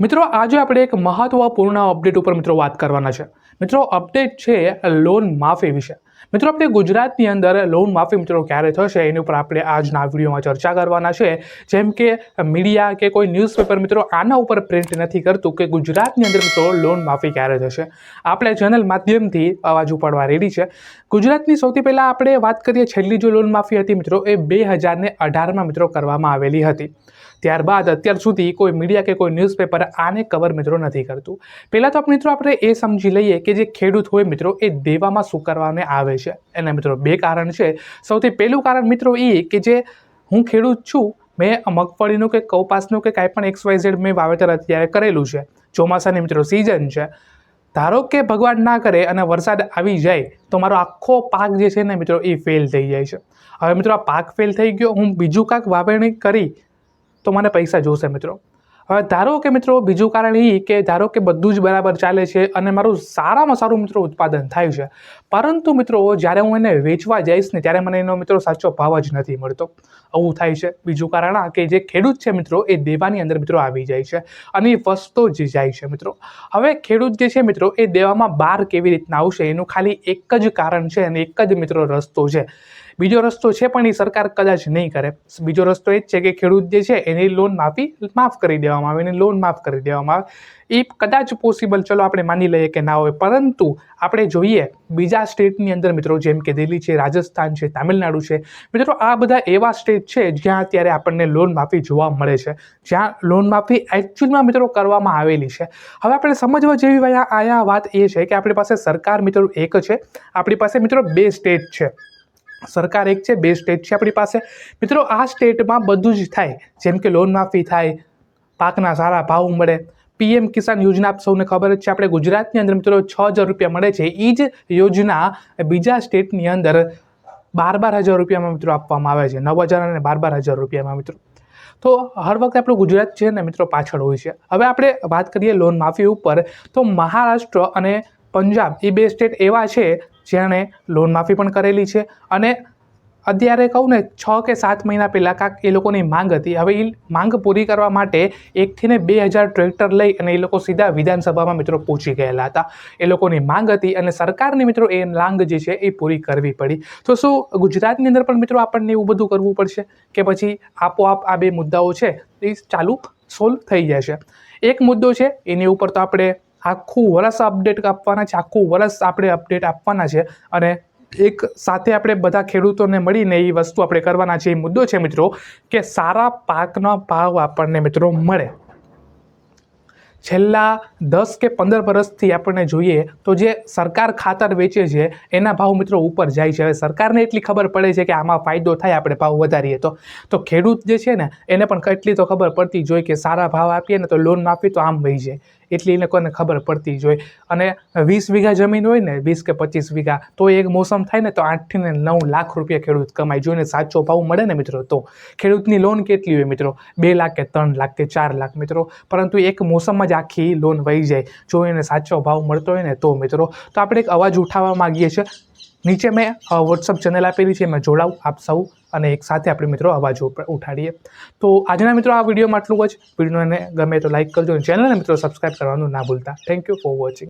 મિત્રો, આજે આપણે એક મહત્વપૂર્ણ અપડેટ ઉપર મિત્રો વાત કરવાના છે. મિત્રો અપડેટ છે લોન માફી વિશે. મિત્રો, આપણે ગુજરાતની અંદર લોન માફી મિત્રો ક્યારે થશે એની ઉપર આપણે આજના વિડીયોમાં ચર્ચા કરવાના છે. જેમ કે મીડિયા કે કોઈ ન્યૂઝપેપર મિત્રો આના ઉપર પ્રિન્ટ નથી કરતું કે ગુજરાતની અંદર મિત્રો લોન માફી ક્યારે થશે. આપણે ચેનલ માધ્યમથી અવાજ ઉપાડવા રેડી છે. ગુજરાતની સૌથી પહેલાં આપણે વાત કરીએ, છેલ્લી જો લોન માફી હતી મિત્રો, એ બે હજારને અઢારમાં મિત્રો કરવામાં આવેલી હતી. ત્યારબાદ અત્યાર સુધી કોઈ મીડિયા કે કોઈ ન્યૂઝપેપર આને કવર મિત્રો નથી કરતું. પહેલાં તો મિત્રો આપણે એ સમજી લઈએ કે જે ખેડૂત હોય મિત્રો એ દેવામાં શું કરવાને આવે છે. એના મિત્રો બે કારણ છે. સૌથી પહેલું કારણ મિત્રો એ કે જે હું ખેડૂત છું, મેં મગફળીનું કે કપાસનું કે કાંઈ પણ એક્સ વાય ઝેડ મેં વાવેતર અત્યારે કરેલું છે. ચોમાસાની મિત્રો સિઝન છે. ધારો કે ભગવાન ના કરે અને વરસાદ આવી જાય, તો મારો આખો પાક જે છે ને મિત્રો એ ફેલ થઈ જાય છે. હવે મિત્રો આ પાક ફેલ થઈ ગયો, હું બીજું કાંક વાવણી કરી તો મને પૈસા જોશે મિત્રો. હવે ધારો કે મિત્રો, બીજું કારણ એ કે ધારો કે બધું જ બરાબર ચાલે છે અને મારું સારામાં સારું મિત્રો ઉત્પાદન થાય છે. પરંતુ મિત્રો, જ્યારે હું એને વેચવા જઈશ ને ત્યારે મને એનો મિત્રો સાચો ભાવ જ નથી મળતો. આવું થાય છે. બીજું કારણ આ કે જે ખેડૂત છે મિત્રો, એ દેવાની અંદર મિત્રો આવી જાય છે અને એ વસ્તો જ જાય છે મિત્રો. હવે ખેડૂત જે છે મિત્રો, એ દેવામાં બહાર કેવી રીતના આવશે એનું ખાલી એક જ કારણ છે અને એક જ મિત્રો રસ્તો છે. બીજો રસ્તો છે પણ એ સરકાર કદાચ નહીં કરે. બીજો રસ્તો એ જ છે કે ખેડૂત જે છે એની લોન માફી, માફ કરી દેવામાં આવે, એની લોન માફ કરી દેવામાં આવે. એ કદાચ પોસિબલ ચલો આપણે માની લઈએ કે ના હોય. પરંતુ આપણે જોઈએ, બીજા સ્ટેટની અંદર મિત્રો જેમ કે દિલ્હી છે, રાજસ્થાન છે, તામિલનાડુ છે, મિત્રો આ બધા એવા સ્ટેટ છે જ્યાં અત્યારે આપણને લોન માફી જોવા મળે છે. જ્યાં લોન માફી એકચ્યુઅલમાં મિત્રો કરવામાં આવેલી છે. હવે આપણે સમજવા જેવી આયા વાત એ છે કે આપણી પાસે સરકાર મિત્રો એક છે. આપણી પાસે મિત્રો બે સ્ટેટ છે. સરકાર એક છે, બે સ્ટેટ છે આપણી પાસે. મિત્રો, આ સ્ટેટમાં બધું જ થાય. જેમ કે લોન માફી થાય, પાકના સારા ભાવ મળે. પીએમ કિસાન યોજના સૌને ખબર જ છે, આપણે ગુજરાતની અંદર મિત્રો છ હજાર રૂપિયા મળે છે. એ જ યોજના બીજા સ્ટેટની અંદર બાર બાર હજાર રૂપિયામાં મિત્રો આપવામાં આવે છે. નવ હજાર અને બાર બાર હજાર રૂપિયામાં મિત્રો. તો હર વખતે આપણું ગુજરાત છે ને મિત્રો પાછળ હોય છે. હવે આપણે વાત કરીએ લોન માફી ઉપર. તો મહારાષ્ટ્ર અને પંજાબ એ બે સ્ટેટ એવા છે જેણે લોન માફી પણ કરેલી છે. અને અત્યારે કહું ને, છ કે સાત મહિના પહેલાં કાંક એ લોકોની માંગ હતી. હવે એ માંગ પૂરી કરવા માટે એકથી ને બે હજાર ટ્રેક્ટર લઈ અને એ લોકો સીધા વિધાનસભામાં મિત્રો પહોંચી ગયેલા હતા. એ લોકોની માંગ હતી અને સરકારની મિત્રો એ માંગ જે છે એ પૂરી કરવી પડી. તો શું ગુજરાતની અંદર પણ મિત્રો આપણને એવું બધું કરવું પડશે? કે પછી આપોઆપ આ બે મુદ્દાઓ છે એ ચાલુ સોલ્વ થઈ જશે. એક મુદ્દો છે, એની ઉપર તો આપણે આખું વરસ અપડેટ આપવાના છે, આખું વરસ આપણે અપડેટ આપવાના છે અને એક સાથે આપણે બધા ખેડૂતોને મળીને એ વસ્તુ આપણે કરવાના છે. એ મુદ્દો છે મિત્રો કે સારા પાકનો ભાવ આપણને મિત્રો મળે. છેલ્લા દસ કે પંદર વર્ષથી આપણને જોઈએ તો જે સરકાર ખાતર વેચે છે, એના ભાવ મિત્રો ઉપર જાય છે. હવે સરકારને એટલી ખબર પડે છે કે આમાં ફાયદો થાય, આપણે ભાવ વધારીએ તો. તો ખેડૂત જે છે ને, એને પણ એટલી તો ખબર પડતી જ હોય કે સારા ભાવ આપીએ ને તો લોન માફી તો આમ વહી જાય. એટલી એ લોકોને ખબર પડતી જ હોય. અને વીસ વીઘા જમીન હોય ને, વીસ કે પચીસ વીઘા, તો એક મોસમ થાય ને, તો આઠથી ને નવ લાખ રૂપિયા ખેડૂત કમાય. જોઈને સાચો ભાવ મળે ને મિત્રો, તો. ખેડૂતની લોન કેટલી હોય મિત્રો? બે લાખ કે ત્રણ લાખ કે ચાર લાખ મિત્રો. પરંતુ એક મોસમમાં જ આખી લોન વહી જાય. જો એને સાચો ભાવ મળતો હોય ને, તો મિત્રો. તો આપણે એક અવાજ ઉઠાવવા માગીએ છીએ. નીચે મેં વોટ્સઅપ ચેનલ આપેલી છે, એમાં જોડાવ, આપ સૌ અને એક સાથે આપણે મિત્રો અવાજ ઉઠાડીએ. તો આજના મિત્રો આ વિડીયોમાં આટલું જ. વિડીયોને ગમે તો લાઈક કરજો અને ચેનલને મિત્રો સબસ્ક્રાઈબ કરવાનું ના ભૂલતા. Thank you for watching